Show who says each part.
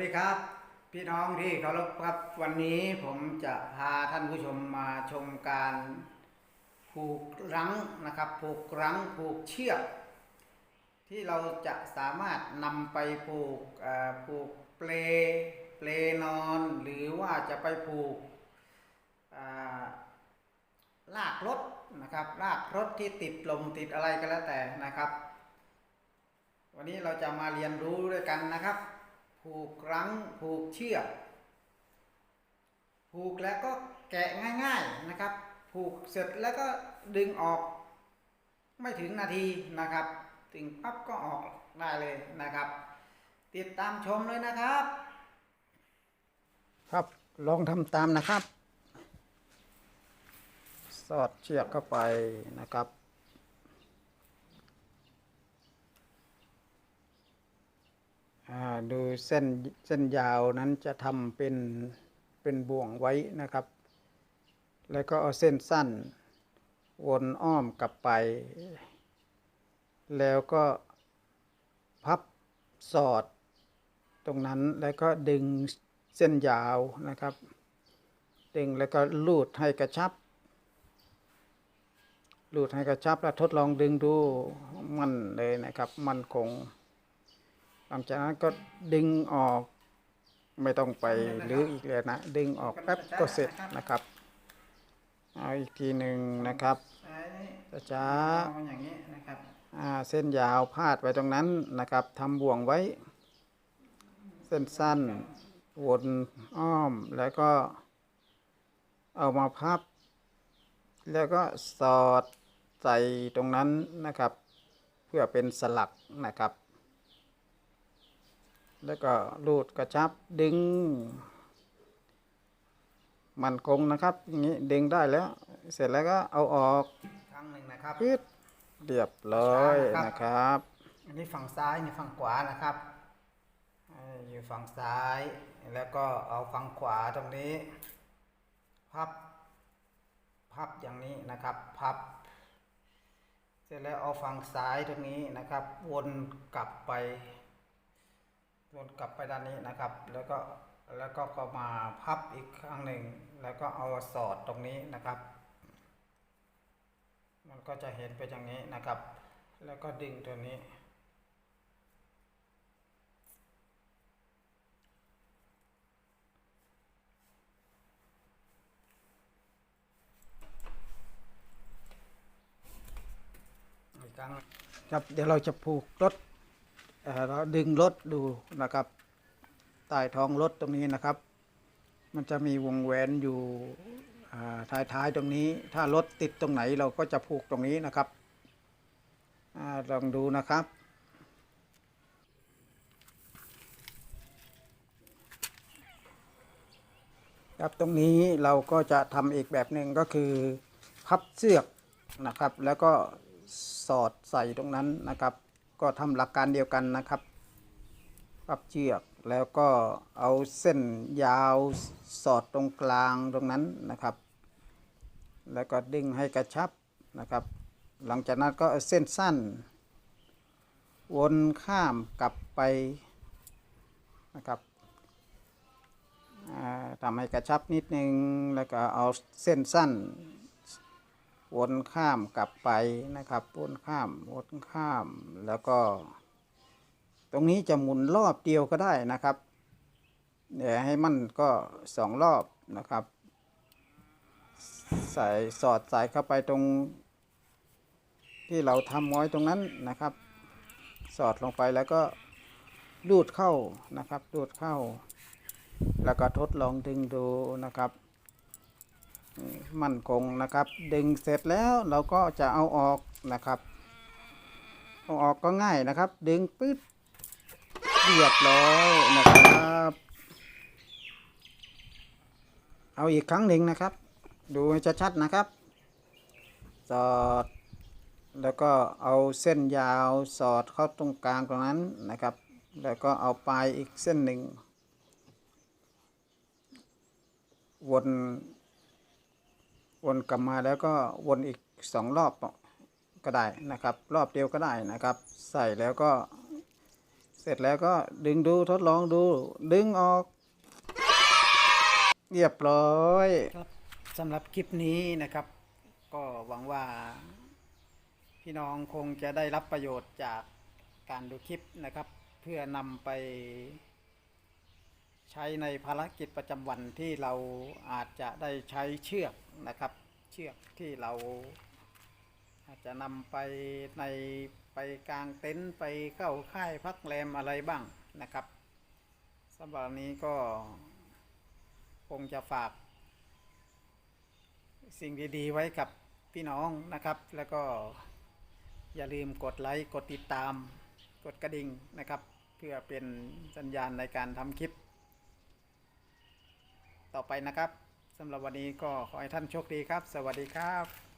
Speaker 1: วัสดีครับ พี่น้องที่เคารพครับวันนี้ผมจะพาท่านผู้ชมมาชมการผูกรั้งนะครับผูกรั้งผูกเชือก ที่เราจะสามารถนำไปผูกผูกเปลเปลนอน หรือว่าจะไปผูกลากรถนะครับลากรถที่ติดลมติดอะไรก็แล้วแต่นะครับ วันนี้เราจะมาเรียนรู้ด้วยกันนะครับ ผูกรั้งผูกเชือกผูกแล้วก็แกะง่ายๆนะครับ ผูกเสร็จแล้วก็ดึงออก ไม่ถึงนาทีนะครับ ถึงปั๊บก็ออกได้เลยนะครับ ติดตามชมเลยนะครับ ครับลองทำตามนะครับ สอดเชือกเข้าไปนะครับ ดูเส้นเส้นยาวนั้นจะทำเป็นเป็นบ่วงไว้นะครับ แล้วก็เอาเส้นสั้นวนอ้อมกลับไป แล้วก็พับสอดตรงนั้นแล้วก็ดึงเส้นยาวนะครับ ดึงแล้วก็ลูดให้กระชับ ลูดให้กระชับแล้วทดลองดึงดูมันเลยนะครับ มันคง หลังจากนั้นก็ดึงออกไม่ต้องไปหรืออีกเลยนะ ดึงออกแป๊บก็เสร็จนะครับ เอาอีกทีหนึ่งนะครับช้า
Speaker 2: อย่างนี้นะครับ
Speaker 1: ๆอ่าเส้นยาวพาดไว้ตรงนั้นนะครับทำบ่วงไว้ เส้นสั้นวนอ้อมแล้วก็ เอามาพับ แล้วก็สอดใส่ตรงนั้นนะครับ เพื่อเป็นสลักนะครับ แล้วก็รูดกระชับดึง มันคงนะครับ อย่างนี้ดึงได้แล้ว เสร็จแล้วก็เอาออก
Speaker 2: ครั้งหนึ่งนะครับ
Speaker 1: ปิดเรียบร้อยนะครับ
Speaker 2: อันนี้ฝั่งซ้ายนี่ฝั่งขวานะครับเอ่ออยู่ฝั่งซ้ายแล้วก็เอาฝั่งขวาตรงนี้พับพับอย่างนี้นะครับพับ เสร็จแล้วเอาฝั่งซ้ายตรงนี้นะครับ วนกลับไป วนกลับไปด้านนี้นะครับ แล้วก็แล้วก็ก็มาพับอีกครั้งหนึ่ง แล้วก็เอาสอดตรงนี้นะครับ มันก็จะเห็นเป็นอย่างนี้นะครับ แล้วก็ดึงตัวนี้ อีกครั้ง
Speaker 1: ครับเดี๋ยวเราจะผูกรถ เราดึงรถดูนะครับใต้ท้องรถตรงนี้นะครับ มันจะมีวงแหวนอยู่อ่าท้ายๆตรงนี้ ถ้ารถติดตรงไหนเราก็จะผูกตรงนี้นะครับอลองดูนะครับ ครับตรงนี้เราก็จะทำอีกแบบหนึ่งก็คือ พับเสือกนะครับ แล้วก็สอดใส่ตรงนั้นนะครับ ก็ทำหลักการเดียวกันนะครับพับเชือกแล้วก็เอาเส้นยาวสอดตรงกลางตรงนั้นนะครับ แล้วก็ดึงให้กระชับนะครับ หลังจากนั้นก็เอาเส้นสั้น วนข้ามกลับไปนะครับทำให้กระชับนิดนึง แล้วก็เอาเส้นสั้น วนข้ามกลับไปนะครับวนข้ามวนข้ามแล้วก็ ตรงนี้จะหมุนรอบเดียวก็ได้นะครับเดี๋ยวให้มันก็สองรอบนะครับใส่สอดใส่เข้าไปตรง ที่เราทำไว้ตรงนั้นนะครับ สอดลงไปแล้วก็ดูดเข้านะครับ ดูดเข้า แล้วก็ทดลองดึงดูนะครับ มั่นคงนะครับ ดึงเสร็จแล้วเราก็จะเอาออกนะครับเอาออกก็ง่ายนะครับ ดึงปึ๊ดเรียบร้อยนะครับ เอาอีกครั้งหนึ่งนะครับ ดูให้ชัดๆนะครับ สอด แล้วก็เอาเส้นยาวสอดเข้าตรงกลางตรงนั้นนะครับ แล้วก็เอาปลายอีกเส้นหนึ่งวน วนกลับมาแล้วก็วนอีกสองรอบก็ได้นะครับ รอบเดียวก็ได้นะครับ ใส่แล้วก็
Speaker 3: เสร็จแล้วก็ดึงดูทดลองดู ดึงออก เรียบร้อย
Speaker 1: ครับสำหรับคลิปนี้นะครับ ก็หวังว่าพี่น้องคงจะได้รับประโยชน์จากการดูคลิปนะครับ เพื่อนำไปใช้ในภารกิจประจำวันที่เราอาจจะได้ใช้เชือก นะครับ เชือกที่เราอาจจะนำไปในไปกลางเต็นท์ไปเข้าค่ายพักแรมอะไรบ้างนะครับสำหรับนี้ก็คงจะฝาก สิ่งดีๆไว้กับพี่น้องนะครับ แล้วก็อย่าลืมกดไลค์กดติดตาม กดกระดิ่งนะครับ เพื่อเป็นสัญญาณในการทำคลิป ต่อไปนะครับ สำหรับวันนี้ก็ขอให้ท่านโชคดีครับ สวัสดีครับ